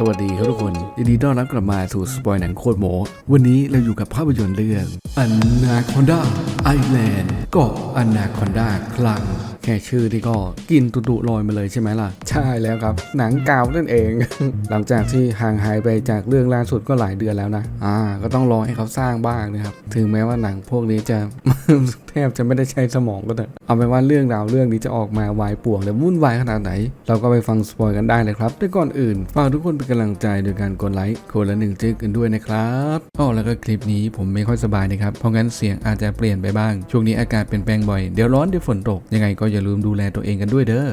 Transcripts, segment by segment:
สวัสดีครับทุกคนยินดีต้อนรับกลับมาสู่สปอยหนังโคตรโมวันนี้เราอยู่กับภาพยนตร์เรื่องอนาคอนดาไอแลนด์เกาะอนาคอนดาคลัง แค่ชื่อที่ก็กินตุตุลอยมาเลยใช่ไหมล่ะ ใช่แล้วครับ หนังเก่านั่นเอง หลังจากที่ห่างหายไปจากเรื่องล่าสุดก็หลายเดือนแล้วนะ อ่า ก็ต้องรอให้เขาสร้างบ้างนะครับ ถึงแม้ว่าหนังพวกนี้จะ บจะไม่ได้ใช้สมองก็เถอะเอาเป็นว่าเรื่องราวเรื่องนี้จะออกมาวายป่วงและวุ่นวายขนาดไหน เราก็ไปฟังสปอยกันได้เลยครับแต่ก่อนอื่นฝากทุกคนเป็นกำลังใจโดยการกดไลค์คนละหนึ่งจึกกันด้วยนะครับอ๋อแล้วก็คลิปนี้ผมไม่ค่อยสบายนะครับเพราะงั้นเสียงอาจจะเปลี่ยนไปบ้างช่วงนี้อากาศเปลี่ยนแปลงบ่อยเดี๋ยวร้อนเดี๋ยวฝนตกยังไงก็อย่าลืมดูแลตัวเองกันด้วยเด้อ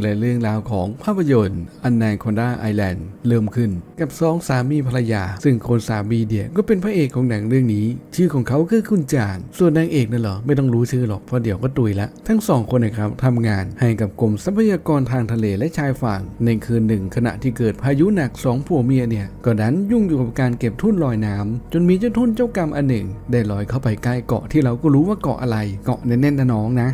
และเรื่องราวของภาพยนตร์อันน c คอนดาไอแลนด์เริ่มขึ้น กับสองสามีภรรยา ซึ่งคนสามีเดียก็เป็นพระเอกของหนังเรื่องนี้ ชื่อของเขาคือคุณจางส่วนนางเอกนั่นเหรอ ไม่ต้องรู้ชื่อหรอกเพราะเดี๋ยวก็ตุยละ ทั้งสองคนนะครับทำงานให้กับกรมทรัพยากรทางทะเลและชายฝั่ง ในคืนหนึ่งขณะที่เกิดพายุหนักสองผัวเมียเนี่ยก็ดันยุ่งอยู่กับการเก็บทุ่นลอยน้ำจนมีเจ้าทุ่นเจ้ากรรมอันหนึ่ง ได้ลอยเข้าไปใกล้เกาะที่เราก็รู้ว่าเกาะอะไร เกาะแน่นๆนะน้องนะ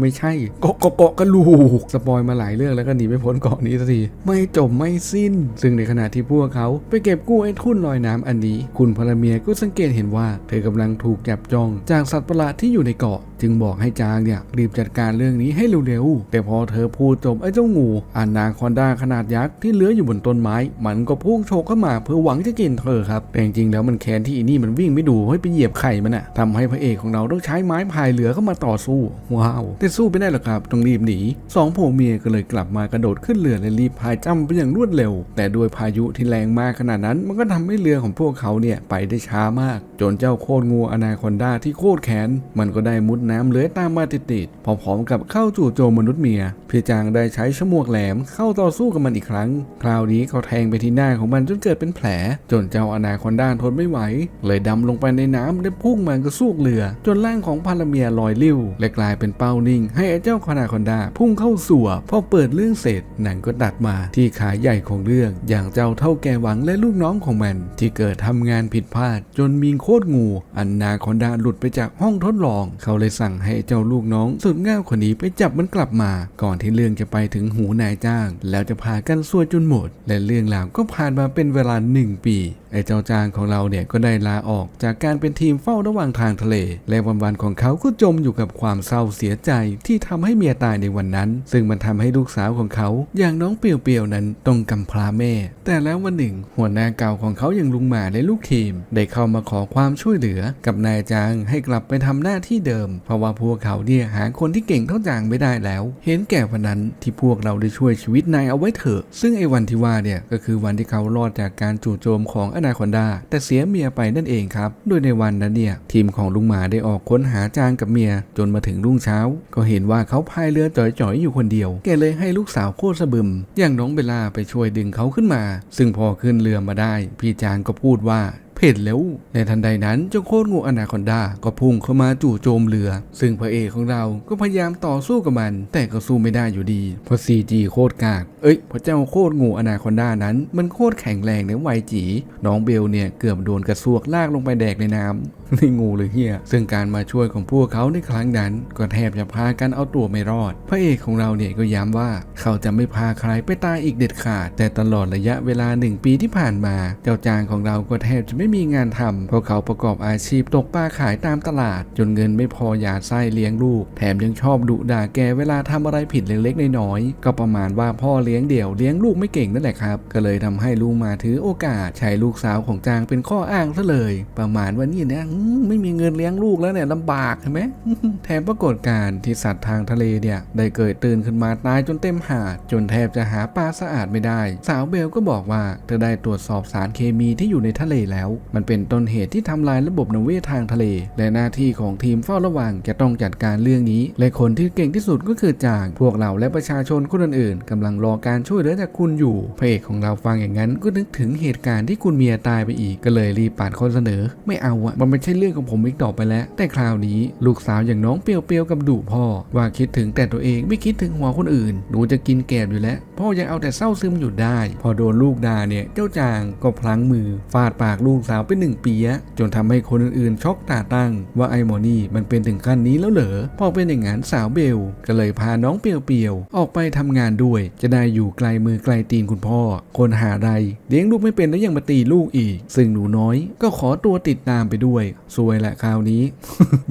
ไม่ใช่เกาะเกาะเกาะกระลูกสปอยมาหลายเรื่องแล้วก็หนีไม่พ้นเกาะนี้สักที ไม่จบไม่สิ้น ซึ่งในขณะที่พวกเขาไปเก็บกู้ไอ้ทุ่นลอยน้ำอันนี้ คุณพลเมียก็สังเกตเห็นว่า เธอกำลังถูกจับจองจากสัตว์ประหลาดที่อยู่ในเกาะจึงบอกให้จางเนี่ยรีบจัดการเรื่องนี้ให้เร็วๆ แต่พอเธอพูดจบไอ้เจ้างูอานาคอนดาขนาดยักษ์ที่เลื้อยอยู่บนต้นไม้ มันก็พุ่งโฉกเข้ามาเพื่อหวังจะกินเธอครับ แต่จริงๆแล้วมันแค้นที่อีนี่มันวิ่งไม่ดูให้ไปเหยียบไข่มันอะทำให้พระเอกของเราต้องใช้ไม้พายเรือเข้ามาต่อสู้ ว้าวแต่สู้ไม่ได้หรอกครับต้องรีบหนีสองผัวเมียก็เลยกลับมากระโดดขึ้นเรือและรีบพายจ้ำไปอย่างรวดเร็ว แต่ด้วยพายุที่แรงมากขนาดนั้น มันก็ทำให้เรือของพวกเขาเนี่ยไปได้ช้ามาก จนเจ้าโคตรงูอนาคอนดาที่โคตรแค้นมันก็ได้มุดน้ำเลื้อยตามมาติดๆพร้อมๆกับเข้าจู่โจมมนุษย์เมียพี่จางได้ใช้ฉมวกแหลมเข้าต่อสู้กับมันอีกครั้ง คราวนี้เขาแทงไปที่หน้าของมันจนเกิดเป็นแผล จนเจ้าอนาคอนดาทนไม่ไหว เลยดำลงไปในน้ำและพุ่งมันกระซูกเรือ จนร่างของพาลเมียลอยลิ้วและกลายเป็นเป้านิ่ง ให้เจ้าอนาคอนดาพุ่งเข้าสู่พอเปิดเรื่องเสร็จหนังก็ตัดมาที่ขาใหญ่ของเรื่อง อย่างเจ้าเท่าแก่หวังและลูกน้องของมัน ที่เกิดทำงานผิดพลาด จนมีโคตรงูอันนาคอนดาหลุดไปจากห้องทดลองเขาเลยสั่งให้เจ้าลูกน้องสุดง่าวคนนี้ไปจับมันกลับมา ก่อนที่เรื่องจะไปถึงหูนายจ้าง แล้วจะพากันซวยจนหมด และเรื่องราวก็ผ่านมาเป็นเวลาหนึ่งปีไอ้เจ้าจางของเราเนี่ยก็ได้ลาออกจากการเป็นทีมเฝ้าระหว่างทางทะเล และวันๆของเขาก็จมอยู่กับความเศร้าเสียใจที่ทำให้เมียตายในวันนั้น ซึ่งมันทำให้ลูกสาวของเขาอย่างน้องเปียวเปียวๆนั้นต้องกำพร้าแม่ แต่แล้ววันหนึ่ง หัวหน้าเก่าของเขาอย่างลุงหมาและลูกทีม ได้เข้ามาขอความช่วยเหลือกับนายจางให้กลับไปทำหน้าที่เดิมเพราะว่าพวกเขาเนี่ยหาคนที่เก่งเท่าจางไม่ได้แล้ว เห็นแก่วันนั้นที่พวกเราได้ช่วยชีวิตนายเอาไว้เถอะ ซึ่งไอ้วันที่ว่าเนี่ยก็คือวันที่เขารอดจากการจู่โจมของอนาคอนดา แต่เสียเมียไปนั่นเองครับ โดยในวันนั้นเนี่ยทีมของลุงหมาได้ออกค้นหาจางกับเมีย จนมาถึงรุ่งเช้า ก็เห็นว่าเขาพายเรือจ่อยๆอยู่คนเดียว แกเลยให้ลูกสาวโคตรสะบึม อย่างน้องเบลล่าไปช่วยดึงเขาขึ้นมา ซึ่งพอขึ้นเรือมาได้ พี่จางก็พูดว่า เผ็ดแล้ว ในทันใดนั้นเจ้าโคตรงูอนาคอนดาก็พุ่งเข้ามาจู่โจมเรือ ซึ่งพระเอกของเราก็พยายามต่อสู้กับมัน แต่ก็สู้ไม่ได้อยู่ดี เพราะ CG โคตรกาก เอ้ยพระเจ้าโคตรงูอนาคอนดานั้น มันโคตรแข็งแรงในวัยจีน้องเบลเนี่ยเกือบโดนกระซวกลากลงไปแดกในน้ำนี่งูเลยเฮียซึ่งการมาช่วยของพวกเขาในครั้งนั้นก็แทบจะพากันเอาตัวไม่รอด พระเอกของเราเนี่ยก็ย้ำว่าเขาจะไม่พาใครไปตายอีกเด็ดขาด แต่ตลอดระยะเวลาหนึ่งปีที่ผ่านมา เจ้าจางของเราก็แทบจะไม่ไม่มีงานทำเพราะเขาประกอบอาชีพตกปลาขายตามตลาด จนเงินไม่พอหยาไส้เลี้ยงลูก แถมยังชอบดุด่าแกเวลาทำอะไรผิดเล็กๆน้อยๆก็ประมาณว่าพ่อเลี้ยงเดี่ยวเลี้ยงลูกไม่เก่งนั่นแหละครับ ก็เลยทำให้ลุงมาถือโอกาสใช้ลูกสาวของจางเป็นข้ออ้างซะเลย ประมาณว่านี่นะไม่มีเงินเลี้ยงลูกแล้วเนี่ยลำบากเห็นไหมแถมปรากฏการณ์ที่สัตว์ทางทะเลเนี่ยได้เกิดตื่นขึ้นมาตายจนเต็มหาด จนแทบจะหาปลาสะอาดไม่ได้ สาวเบลก็บอกว่าเธอได้ตรวจสอบสารเคมีที่อยู่ในทะเลแล้วมันเป็นต้นเหตุที่ทำลายระบบนิเวศทางทะเล และหน้าที่ของทีมเฝ้าระวังจะต้องจัดการเรื่องนี้ และคนที่เก่งที่สุดก็คือจาง พวกเราและประชาชนคนอื่นๆกำลังรอการช่วยเหลือจากคุณอยู่พระเอกของเราฟังอย่างนั้นก็นึกถึงเหตุการณ์ที่คุณเมียตายไปอีกก็เลยรีบปาดข้อเสนอ ไม่เอาอะมันไม่ใช่เรื่องของผมอีกต่อไปแล้ว แต่คราวนี้ลูกสาวอย่างน้องเปียวเปียวกับดุพ่อ ว่าคิดถึงแต่ตัวเองไม่คิดถึงหัวคนอื่นหนูจะกินแกบอยู่แล้ว พ่อยังเอาแต่เศร้าซึมอยู่ได้ พอโดนลูกด่าเนี่ยเจ้าจางก็พลั้งมือฟาดปากลูกสาวไปหนึ่งปีะจนทำให้คนอื่นๆช็อกตาตั้ง ว่าไอ้หมอนี่มันเป็นถึงขั้นนี้แล้วเหรอพอเป็นอย่างนั้นสาวเบล ก็เลยพาน้องเปียวๆออกไปทำงานด้วย จะได้อยู่ไกลมือไกลตีนคุณพ่อ คนหาใดเลี้ยงลูกไม่เป็นแล้วยังมาตีลูกอีก ซึ่งหนูน้อยก็ขอตัวติดตามไปด้วยซวยแหละคราวนี้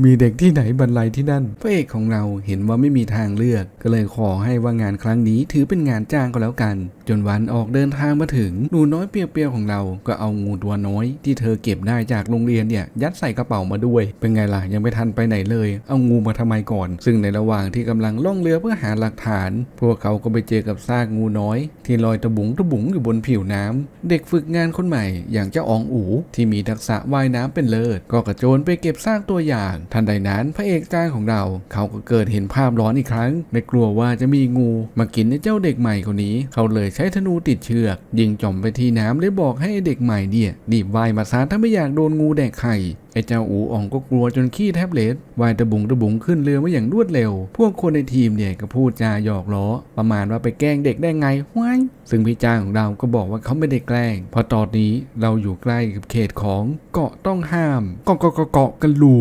มีเด็กที่ไหนบรรลัยที่นั่นพระเอกของเราเห็นว่าไม่มีทางเลือก ก็เลยขอให้ว่างานครั้งนี้ถือเป็นงานจ้างก็แล้วกัน จนวันออกเดินทางมาถึงหนูน้อยเปรียวๆของเราก็เอางูตัวน้อย ที่เธอเก็บได้จากโรงเรียนเนี่ยยัดใส่กระเป๋ามาด้วย เป็นไงล่ะยังไม่ทันไปไหนเลย เอางูมาทำไมก่อน ซึ่งในระหว่างที่กำลังล่องเรือเพื่อหาหลักฐาน พวกเขาก็ไปเจอกับซากงูน้อย ที่ลอยตะบุงตะบุงอยู่บนผิวน้ำเด็กฝึกงานคนใหม่ อย่างเจ้าอองอูที่มีทักษะว่ายน้ำเป็นเลิศก็กระโจนไปเก็บซากตัวอย่าง ทันใดนั้นพระเอกจ้างของเรา เขาก็เกิดเห็นภาพร้อนอีกครั้งไม่กลัวว่าจะมีงูมากินไอเจ้าเด็กใหม่คนนี้เขาเลยใช้ธนูติดเชือก ยิงจ่อมไปที่น้ำได้บอกให้เด็กใหม่เนี่ยรีบว่ายมาซะถ้าไม่อยากโดนงูแดกไข่ ไอ้เจ้าอูอ่องก็กลัวจนขี้แทบเล็ดวายตะบุงตะบุงขึ้นเรือมาอย่างรวดเร็ว พวกคนในทีมเนี่ยก็พูดจาหยอกล้อ ประมาณว่าไปแกล้งเด็กได้ไงว้ายซึ่งพี่จ้างของเราก็บอกว่าเขาไม่ได้แกล้งพราะตอนนี้เราอยู่ใกล้กับเขตของเกาะต้องห้ามเกาะเกาะเกาะเกาะกันลู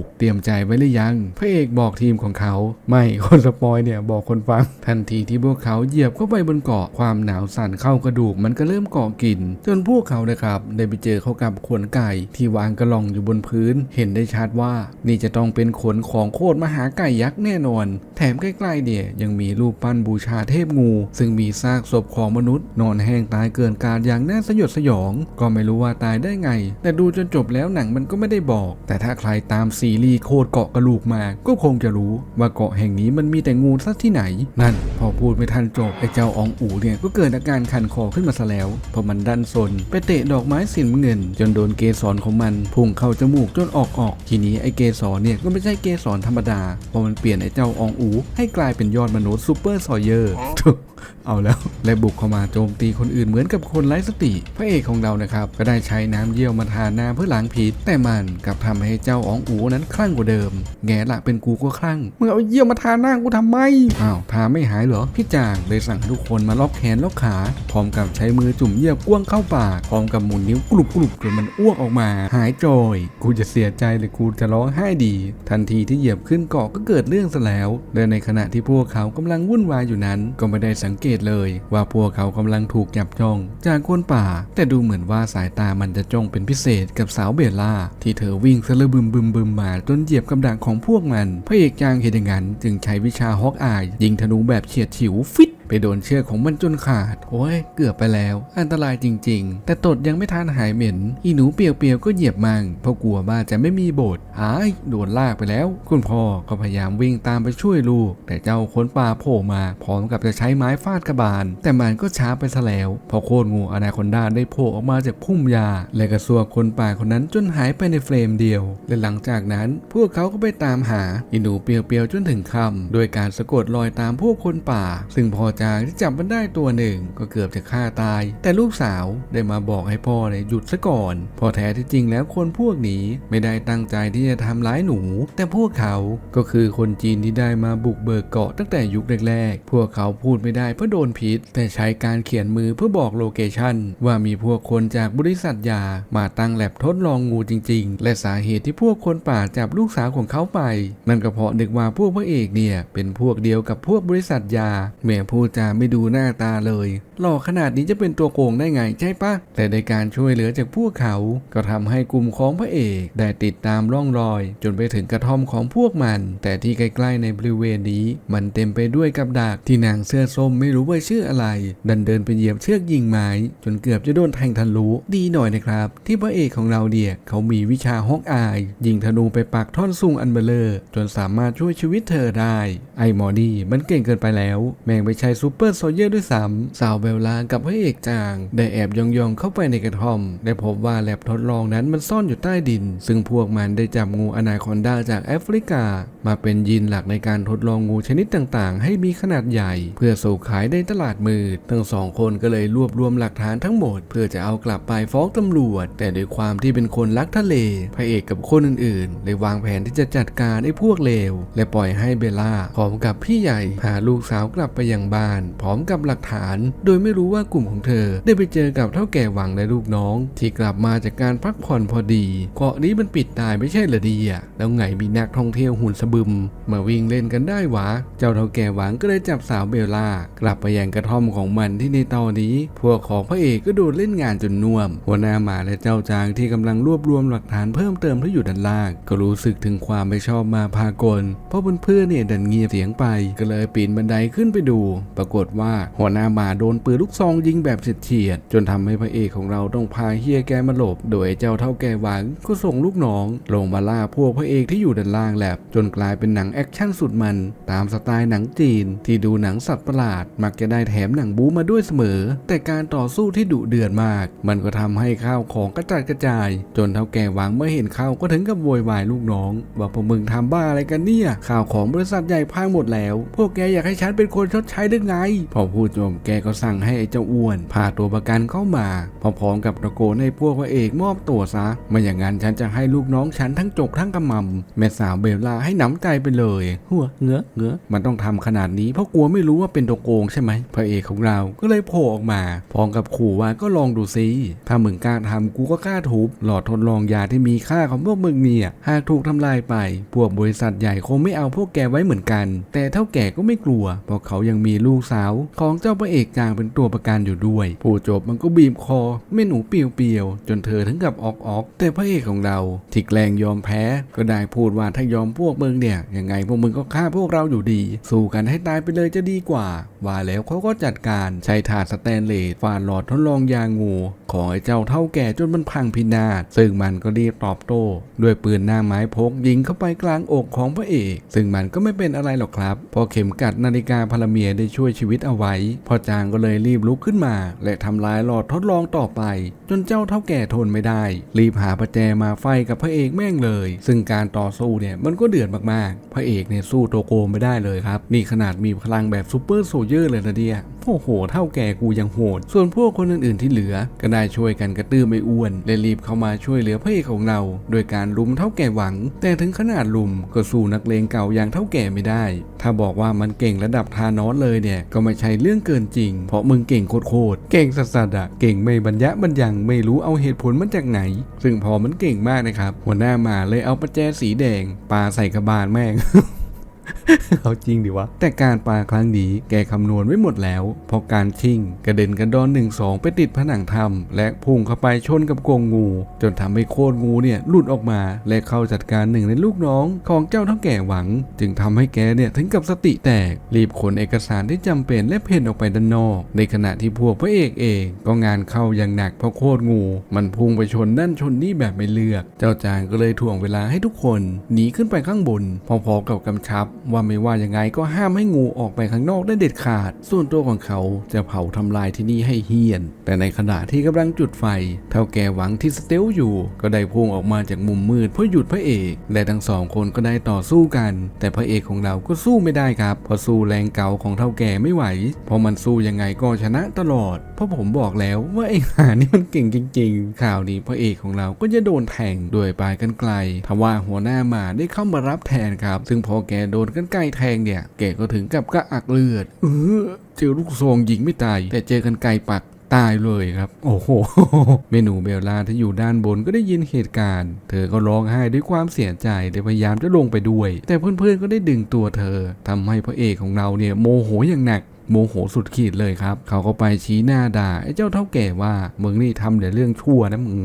ก เตรียมใจไว้หรือยัง พระเอกบอกทีมของเขา ไม่คนสปอยเนี่ยบอกคนฟัง ทันทีที่พวกเขาเหยียบเข้าไปบนเกาะความหนาวสั่นเข้ากระดูกมันก็เริ่มเกาะกิน จนพวกเขานะครับได้ไปเจอเขากับขวนไก่ที่วางกระลองอยู่บนพื้น เห็นได้ชัดว่า นี่จะต้องเป็นขนของโคตรมหาไก่ยักษ์แน่นอน แถมใกล้ๆเนี่ยยังมีรูปปั้นบูชาเทพงู ซึ่งมีซากศพของมนุษย์ นอนแห้งตายเกินการอย่างน่าสยดสยอง ก็ไม่รู้ว่าตายได้ไง แต่ดูจนจบแล้วหนังมันก็ไม่ได้บอก แต่ถ้าใครตามซีรีส์โคตรเกาะกระลูกมา ก็คงจะรู้ว่าเกาะแห่งนี้มันมีแต่งูซะที่ไหน นั่น พอพูดไม่ทันจบไอ้เจ้าอองอูเนี่ยก็เกิดอาการคันคอขึ้นมาซะแล้วเพราะมันดันสนไปเตะดอกไม้สีน้ำเงิน จนโดนเกสรของมันพุ่งเข้าจมูกจนออกออก ทีนี้ไอ้เกสรเนี่ยก็ไม่ใช่เกสรธรรมดาเพราะมันเปลี่ยนไอ้เจ้าอองอู ให้กลายเป็นยอดมนุษย์ซูเปอร์ซอยเยอร์ เอาแล้วและบุกเข้ามาโจมตีคนอื่นเหมือนกับคนไร้สติ พระเอกของเรานะครับ ก็ได้ใช้น้ำเยี่ยวมาทาหน้าเพื่อล้างพิษแต่มันกลับทำให้เจ้าอ๋องอูนั้นคลั่งกว่าเดิม แง่ละเป็นกูก็คลั่งมึงเอาเยี่ยวมาทาหน้ากูทำไมอ้าวทาไม่หายเหรอพี่จางเลยสั่งให้ทุกคนมาล็อกแขนล็อกขาพร้อมกับใช้มือจุ่มเยี่ยวกว้างเข้าปากพร้อมกับหมุนนิ้วกรุบกรุบจนมันอ้วกออกมา หายจอยกูจะเสียใจหรือกูจะร้องไห้ดี ทันทีที่เหยียบขึ้นเกาะก็เกิดเรื่องซะแล้วและในขณะที่พวกเขากำลังวุ่นวายอยู่นั้นก็ไม่ได้สังงเกตเลยว่าพวกเขากำลังถูกจับจ้อง จากคนป่า แต่ดูเหมือนว่าสายตามันจะจ้องเป็นพิเศษกับสาวเบลล่า ที่เธอวิ่งสะลึบึมบึมบึมมาจนเหยียบกับดักของพวกมันพระเอกจางเห็นอย่างนั้นจึงใช้วิชาฮอกอายยิงธนูแบบเฉียดฉิวฟิต ไปโดนเชือกของมันจนขาด โอ้ย เกือบไปแล้ว อันตรายจริง ๆ แต่ตดยังไม่ทันหายเหม็น อีหนูเปียวๆก็เหยียบมังเพราะกลัวว่าจะไม่มีโบสหายโดนลากไปแล้ว คุณพ่อก็พยายามวิ่งตามไปช่วยลูก แต่เจ้าคนป่าโผล่มาพร้อมกับจะใช้ไม้ฟาดกระบาล แต่มันก็ช้าไปซะแล้วเพอโคตรงูอนาคอนดาได้โผล่ออกมาจากพุ่มยา และกระซวกคนป่าคนนั้นจนหายไปในเฟรมเดียว และหลังจากนั้น พวกเขาก็ไปตามหาอีหนูเปียวๆจนถึงคำโดยการสะกดรอยตามพวกคนป่า ซึ่งพอจางที่จับมันได้ตัวหนึ่งก็เกือบจะฆ่าตาย แต่ลูกสาวได้มาบอกให้พ่อเนี่ยหยุดซะก่อนพอแท้ที่จริงแล้วคนพวกนี้ไม่ได้ตั้งใจที่จะทำร้ายหนู แต่พวกเขาก็คือคนจีนที่ได้มาบุกเบิกเกาะตั้งแต่ยุคแรกๆ พวกเขาพูดไม่ได้เพราะโดนพิษ แต่ใช้การเขียนมือเพื่อบอกโลเคชันว่ามีพวกคนจากบริษัทยามาตั้งแลบทดลองงูจริง ๆ และสาเหตุที่พวกคนป่าจับลูกสาวของเขาไปนั่นก็เพราะนึกว่าพวกพระเอกเนี่ยเป็นพวกเดียวกับพวกบริษัทยาแม่พูดจาไม่ดูหน้าตาเลย หล่อขนาดนี้จะเป็นตัวโกงได้ไงใช่ปะแต่ในการช่วยเหลือจากพวกเขา ก็ทำให้กลุ่มของพระเอกได้ติดตามร่องรอย จนไปถึงกระท่อมของพวกมัน แต่ที่ใกล้ๆในบริเวณนี้ มันเต็มไปด้วยกับดักที่นางเสื้อส้มไม่รู้ว่าชื่ออะไร ดันเดินไปเหยียบเชือกยิงไม้จนเกือบจะโดนแทงทะลุดีหน่อยนะครับ ที่พระเอกของเราเดียเขามีวิชาฮอกอาย ยิงธนูไปปักท่อนซุงอันเบลเลอร์จนสามารถช่วยชีวิตเธอได้ ไอ้หมอนี่มันเก่งเกินไปแล้ว แม่งไม่ใช่ซูเปอร์โซเยอร์ด้วยซ้ำสาวเบลลากับพระเอกจาง ได้แอบย่องๆเข้าไปในกระท่อม ได้พบว่าแลบทดลองนั้นมันซ่อนอยู่ใต้ดิน ซึ่งพวกมันได้จับงูอนาคอนดาจากแอฟริกา มาเป็นยีนหลักในการทดลองงูชนิดต่างๆ ให้มีขนาดใหญ่ เพื่อส่งขายในตลาดมืดทั้งสองคนก็เลยรวบรวมหลักฐานทั้งหมด เพื่อจะเอากลับไปฟ้องตำรวจ แต่ด้วยความที่เป็นคนรักทะเลพระเอกกับคนอื่นๆเลยวางแผนที่จะจัดการไอ้พวกเลวและปล่อยให้เบลล่าพร้อมกับพี่ใหญ่พาลูกสาวกลับไปยังบ้านพร้อมกับหลักฐาน โดยไม่รู้ว่ากลุ่มของเธอ ได้ไปเจอกับเท่าแก่หวังและลูกน้อง ที่กลับมาจากการพักผ่อนพอดีเกาะนี้มันปิดตายไม่ใช่เหรอดีอะแล้วไงมีนักท่องเที่ยวหุ่นสะบึม มาวิ่งเล่นกันได้หวะ เจ้าเท่าแก่หวังก็เลยจับสาวเบลล่ากลับไปยังกระท่อมของมันที่ในตอนนี้ พวกของพระเอกก็โดนเล่นงานจนน่วม หัวหน้าหมาและเจ้าจางที่กำลังรวบรวมหลักฐานเพิ่มเติมที่อยู่ด้านล่างก็รู้สึกถึงความไม่ชอบมาพากล เพราะเพื่อนๆเนี่ยดันเงียบเสียงไป ก็เลยปีนบันไดขึ้นไปดูปรากฏว่าหัวหน้าหมาโดนปืนลูกซองยิงแบบเฉียดจนทำให้พระเอกของเราต้องพาเฮียแกมาหลบ โดยเจ้าเท่าแกหวังก็ส่งลูกน้อง ลงมาล่าพวกพระเอกที่อยู่ด้านล่างแลบจนกลายเป็นหนังแอคชั่นสุดมัน ตามสไตล์หนังจีน ที่ดูหนังสัตว์ประหลาด มักจะได้แถมหนังบู๊มาด้วยเสมอ แต่การต่อสู้ที่ดุเดือดมาก มันก็ทำให้ข้าวของกระจัดกระจาย จนเท่าแกหวังเมื่อเห็นข้าวก็ถึงกับโวยวายลูกน้องว่าพวกมึงทำบ้าอะไรกันเนี่ยข่าวของบริษัทใหญ่พังหมดแล้ว พวกแกอยากให้ฉันเป็นคนชดใช้หรือไง พอพูดจบแกก็สั่งให้ไอ้เจ้าอ้วนพาตัวประกันเข้ามาพร้อมๆกับตะโกนให้พวกพระเอกมอบตัวซะ ไม่อย่างนั้นฉันจะให้ลูกน้องฉันทั้งจกทั้งกำมำแม่สาวเบลล่าให้หนำใจไปเลยหัวเงอะเงอะมันต้องทำขนาดนี้เพราะกลัวไม่รู้ว่าเป็นตัวโกงใช่ไหมพระเอกของเราก็เลยโผล่ออกมา พร้อมกับขู่ว่าก็ลองดูซิถ้ามึงกล้าทำกูก็กล้าทุบหลอดทดลองยาที่มีค่าของพวกมึงเนี่ยหากถูกทำลายไป พวกบริษัทใหญ่คงไม่เอาพวกแกไว้เหมือนกัน แต่เท่าแก่ก็ไม่กลัวเพราะเขายังมีลูกสาวของเจ้าพระเอกจางเป็นตัวประกันอยู่ด้วย ผู้จบมันก็บีบคอแม่หนูเปียวๆจนเธอถึงกับออกออกแต่พระเอกของเราที่แกล้งยอมแพ้ ก็ได้พูดว่าถ้ายอมพวกมึงเนี่ยยังไงพวกมึงก็ฆ่าพวกเราอยู่ดี สู้กันให้ตายไปเลยจะดีกว่า ว่าแล้วเขาก็จัดการใช้ถาดสแตนเลสฟาดหลอดทดลองยางู ของไอ้เจ้าเท่าแก่จนมันพังพินาศซึ่งมันก็รีบตอบโต้ด้วยปืนหน้าไม้พกยิงเข้าไปกลางอกของพระเอก ซึ่งมันก็ไม่เป็นอะไรหรอกครับพราะเข็มกัดนาฬิกาพลเมียได้ช่วยชีวิตเอาไว้พอจางก็เลยรีบลุกขึ้นมา และทำลายหลอดทดลองต่อไป จนเจ้าเท่าแก่ทนไม่ได้ รีบหาประแจมาไฟกับพระเอกแม่งเลย ซึ่งการต่อสู้เนี่ยมันก็เดือดมากๆ พระเอกเนี่ยสู้โตโกไม่ได้เลยครับ นี่ขนาดมีพลังแบบซูเปอร์โซเยอร์เลยนะเดียโอ้โห เท่าแก่กูยังโหด ส่วนพวกคนอื่นๆที่เหลือ ก็ได้ช่วยกันกระตื้อไม่อ้วนและรีบเข้ามาช่วยเหลือพระเอกของเรา โดยการลุมเท่าแก่หวัง แต่ถึงขนาดลุมก็สู้นักเลงเก่าอย่างเท่าแก่ไม่ได้ ถ้าบอกว่ามันเก่งระดับทานอสเลยเนี่ยก็ไม่ใช่เรื่องเกินจริง เพราะมึงเก่งโคตรเก่งสัสๆอะเก่งไม่บรรยะบรรยังไม่รู้เอาเหตุผลมันจากไหน ซึ่งพอมันเก่งมากนะครับ หัวหน้ามาเลยเอาประแจสีแดงปาใส่กระบาลแม่ง เอาจริงดิวะ แต่การปาครั้งนี้แกคำนวณไว้หมดแล้วเพราะการชิ่ง กระเด็นกระดอนหนึ่งสองไปติดผนังถ้ำและพุ่งเข้าไปชนกับกรงงู จนทำให้โคตรงูเนี่ยหลุดออกมา และเข้าจัดการหนึ่งในลูกน้องของเจ้าเท่าแก่หวัง จึงทำให้แกเนี่ยถึงกับสติแตก รีบขนเอกสารที่จำเป็นและเพ่นออกไปด้านนอก ในขณะที่พวกพระเอกเอง ก็งานเข้าอย่างหนักเพราะโคตรงู มันพุ่งไปชนนั่นชนนี่แบบไม่เลือก เจ้าจางก็เลยถ่วงเวลาให้ทุกคนหนีขึ้นไปข้างบน พอๆกับกำชับ ว่าไม่ว่ายังไงก็ห้ามให้งูออกไปข้างนอกได้เด็ดขาด ส่วนตัวของเขาจะเผาทำลายที่นี่ให้เฮียน แต่ในขณะที่กำลังจุดไฟ เท่าแก่หวังที่สเตลอยู่ ก็ได้พุ่งออกมาจากมุมมืดเพื่อหยุดพระเอก และทั้งสองคนก็ได้ต่อสู้กัน แต่พระเอกของเราก็สู้ไม่ได้ครับเพราะสู้แรงเก่าของเท่าแก่ไม่ไหว เพราะมันสู้ยังไงก็ชนะตลอด เพราะผมบอกแล้วว่าไอ้หานี่มันเก่งจริง ๆ ข่าวนี้พระเอกของเราก็จะโดนแทงด้วยปลายกันไกลทว่าหัวหน้าหมาได้เข้ามารับแทนครับ ซึ่งพอแกโดนกันไกลแทงเนี่ย แกก็ถึงกับกระอักเลือด เออเจอลูกซองยิงไม่ตาย แต่เจอกันไกลปักตายเลยครับ โอ้โห เมนูเบลล่าที่อยู่ด้านบนก็ได้ยินเหตุการณ์ เธอก็ร้องไห้ด้วยความเสียใจแต่พยายามจะลงไปด้วย แต่เพื่อนๆก็ได้ดึงตัวเธอทำให้พระเอกของเราเนี่ยโมโหอย่างหนัก โมโหสุดขีดเลยครับ เขาก็ไปชี้หน้าด่าไอ้เจ้าเท่าแก่ว่ามึงนี่ทำแต่เรื่องชั่วนะมึง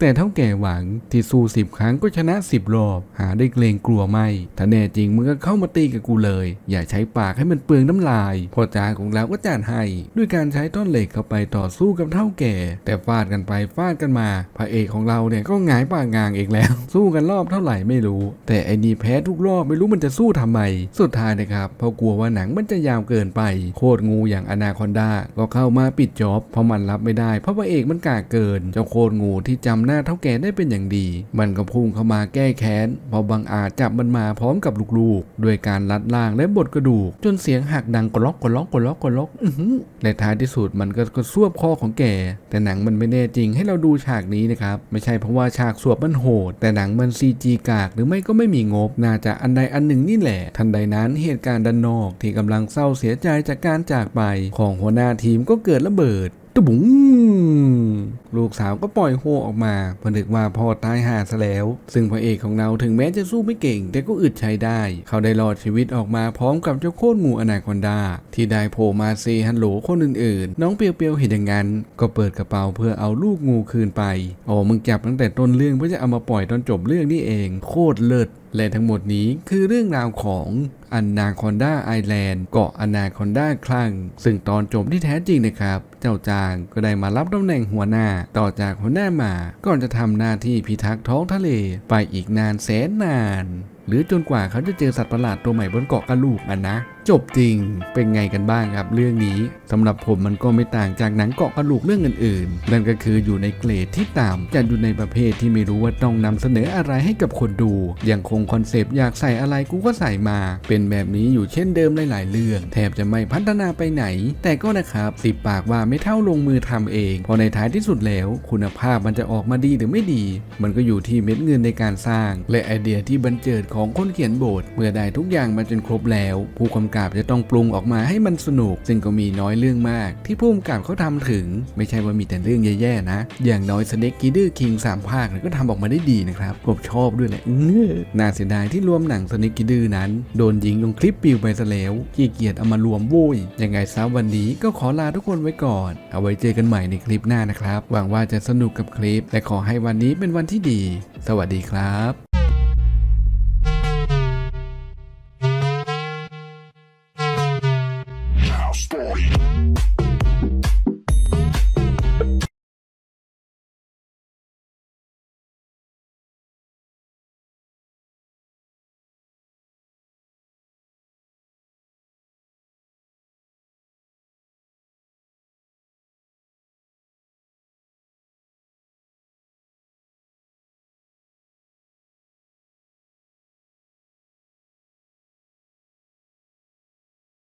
แต่เท่าแก่หวังที่สู้สิบครั้งก็ชนะสิบรอบ หาได้เกรงกลัวไม่ ถ้าแน่จริงมึงก็เข้ามาตีกับกูเลย อย่าใช้ปากให้มันเปลืองน้ำลาย พอจาของเราก็จานให้ ด้วยการใช้ต้นเหล็กเข้าไปต่อสู้กับเท่าแก่ แต่ฟาดกันไปฟาดกันมา พระเอกของเราเนี่ยก็หงายปากงางเองแล้ว สู้กันรอบเท่าไหร่ไม่รู้ แต่ไอ้นี่แพ้ทุกรอบไม่รู้มันจะสู้ทำไม สุดท้ายนะครับเพราะกลัวว่าหนังมันจะยาวเกินไปโคตรงูอย่างอนาคอนดาก็เข้ามาปิดจ็อบเพราะมันรับไม่ได้ เพราะพระเอกมันก้าเกิน เจ้าโคตรงูที่จำหน้าเท่าแก่ได้เป็นอย่างดี มันก็พุ่งเข้ามาแก้แค้นพอบังอาจจับมันมาพร้อมกับลูกๆ ด้วยการลัดล่างและบดกระดูก จนเสียงหักดังกรอกกรอกกรอกกรอกอื้อและท้ายที่สุดมันก็กระซวบคอของแกแต่หนังมันไม่แน่จริงให้เราดูฉากนี้นะครับไม่ใช่เพราะว่าฉากสวบมันโหด แต่หนังมันซีจีกากหรือไม่ก็ไม่มีงบ น่าจะอันใดอันหนึ่งนี่แหละ ทันใดนั้นเหตุการณ์ด้านนอกที่กำลังเศร้าเสียใจจากการจากไปของหัวหน้าทีมก็เกิดระเบิดตะบุ้ง ลูกสาวก็ปล่อยโฮออกมาผนึกว่าพ่อตายหาซะแล้ว ซึ่งพระเอกของเราถึงแม้จะสู้ไม่เก่ง แต่ก็อึดใช้ได้ เขาได้รอดชีวิตออกมาพร้อมกับเจ้าโคตรงูอนาคอนดา ที่ได้โผล่มาเซฮัลโหลคนอื่นๆ น้องเปียวเปียวๆเห็นอย่างนั้น ก็เปิดกระเป๋าเพื่อเอาลูกงูคืนไปอ๋อมึงจับตั้งแต่ต้นเรื่องเพื่อจะเอามาปล่อยตอนจบเรื่องนี่เอง โคตรเลิศและทั้งหมดนี้คือเรื่องราวของอนาคอนดาไอแลนด์เกาะอนาคอนดาคลั่ง ซึ่งตอนจบที่แท้จริงนะครับ เจ้าจางก็ได้มารับตำแหน่งหัวหน้าต่อจากหัวหน้ามาก่อนจะทำหน้าที่พิทักษ์ท้องทะเลไปอีกนานแสนนาน หรือจนกว่าเขาจะเจอสัตว์ประหลาดตัวใหม่บนเกาะกระลูกอันนะ จบจริงเป็นไงกันบ้างครับ เรื่องนี้สำหรับผมมันก็ไม่ต่างจากหนังเกาะกระลูกเรื่องอื่นๆนั่นก็คืออยู่ในเกรดที่ต่ำจัดอยู่ในประเภทที่ไม่รู้ว่าต้องนำเสนออะไรให้กับคนดูยังคงคอนเซปต์อยากใส่อะไรกูก็ใส่มา เป็นแบบนี้อยู่เช่นเดิมหลายๆเรื่อง แทบจะไม่พัฒนาไปไหน แต่ก็นะครับสิบปากว่าไม่เท่าลงมือทำเองพอในท้ายที่สุดแล้ว คุณภาพมันจะออกมาดีหรือไม่ดี มันก็อยู่ที่เม็ดเงินในการสร้าง และไอเดียที่บันเจิดของของคนเขียนบทเมื่อได้ทุกอย่างมาจนครบแล้ว ผู้กำกับจะต้องปรุงออกมาให้มันสนุก ซึ่งก็มีน้อยเรื่องมาก ที่ผู้กำกับเขาทำถึง ไม่ใช่ว่ามีแต่เรื่องแย่ๆนะ อย่างน้อยสเน็กกีดื้อคิงสามภาคก็ทำออกมาได้ดีนะครับผมชอบด้วยแหละอื้อน่าเสียดายที่รวมหนังสเน็กกีดื้อนั้น โดนยิงลงคลิปปิวไปซะแล้วขี้เกียจเอามารวมโว้ยยังไงซะวันนี้ก็ขอลาทุกคนไว้ก่อน เอาไว้เจอกันใหม่ในคลิปหน้านะครับหวังว่าจะสนุกกับคลิป และขอให้วันนี้เป็นวันที่ดี สวัสดีครับ story.